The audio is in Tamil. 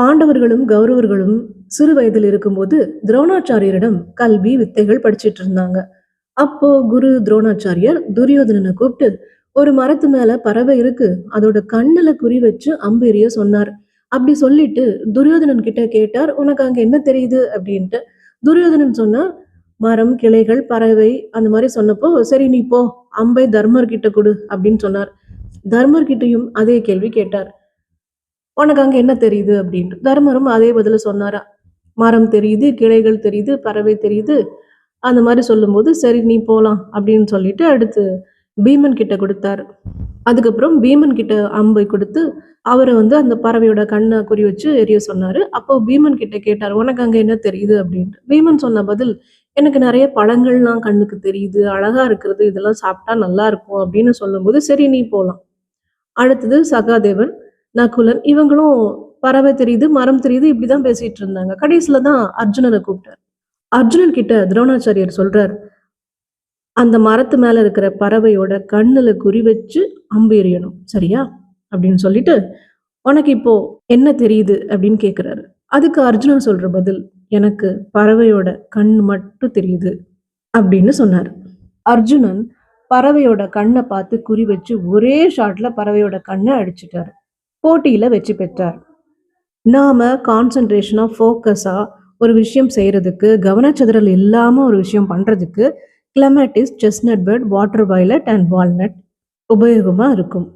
பாண்டவர்களும் கௌரவர்களும் சிறு வயதில் இருக்கும்போது துரோணாச்சாரியரிடம் கல்வி வித்தைகள் படிச்சிட்டு இருந்தாங்க. அப்போ குரு துரோணாச்சாரியர் துரியோதனனை கூப்பிட்டு ஒரு மரத்து மேல பறவை இருக்கு. அதோட கண்ணுல குறி வச்சு அம்பு எறிய சொன்னார். அப்படி சொல்லிட்டு துரியோதனன் கிட்ட கேட்டார் உனக்கு அங்க என்ன தெரியுது? அப்படின்ட்டு. துரியோதனன் சொன்னா மரம் கிளைகள் பறவை அந்த மாதிரி சொன்னப்போ சரி நீ போ. அம்பை தர்மர் கிட்ட கொடு. அப்படின்னு சொன்னார். தர்மர் கிட்டையும் அதே கேள்வி கேட்டார். உனக்கு அங்கே என்ன தெரியுது அப்படின்ட்டு. தர்மரும் அதே பதில் சொன்னாரா? மரம் தெரியுது கிளைகள் தெரியுது பறவை தெரியுது. அந்த மாதிரி சொல்லும்போது சரி நீ போகலாம் அப்படின்னு சொல்லிட்டு அடுத்து பீமன் கிட்ட கொடுத்தாரு. அதுக்கப்புறம் பீமன் கிட்ட அம்பை கொடுத்து அவரை வந்து அந்த பறவையோட கண்ணை குறி வச்சு எரிய சொன்னாரு. அப்போ பீமன் கிட்ட கேட்டார் உனக்கு அங்கே என்ன தெரியுது? அப்படின்ட்டு. பீமன் சொன்ன பதில் எனக்கு நிறைய பழங்கள்லாம் கண்ணுக்கு தெரியுது அழகா இருக்கிறது இதெல்லாம் சாப்பிட்டா நல்லா இருக்கும் அப்படின்னு சொல்லும்போது சரி நீ போகலாம் அடுத்தது சகாதேவன் நகுலன் இவங்களும் பறவை தெரியுது மரம் தெரியுது இப்படிதான் பேசிட்டு இருந்தாங்க. கடைசியில தான் அர்ஜுனனை கூப்பிட்டார். அர்ஜுனன் கிட்ட துரோணாச்சாரியர் சொல்றார் அந்த மரத்து மேல இருக்கிற பறவையோட கண்ணுல குறி வச்சு அம்பு எறியணும் சரியா? அப்படின்னு சொல்லிட்டு உனக்கு இப்போ என்ன தெரியுது? அப்படின்னு கேக்குறாரு. அதுக்கு அர்ஜுனன் சொல்ற பதில் எனக்கு பறவையோட கண் மட்டும் தெரியுது அப்படின்னு சொன்னார். அர்ஜுனன் பறவையோட கண்ணை பார்த்து குறி வச்சு ஒரே ஷாட்ல பறவையோட கண்ணை அடிச்சிட்டாரு. போட்டியில் வெற்றி பெற்றார். நாம் கான்சன்ட்ரேஷனாக ஃபோக்கஸாக ஒரு விஷயம் செய்கிறதுக்கு கவனச்சிதறல் இல்லாமல் ஒரு விஷயம் பண்ணுறதுக்கு clematis chestnut bud water violet and walnut உபயோகமாக இருக்கும்.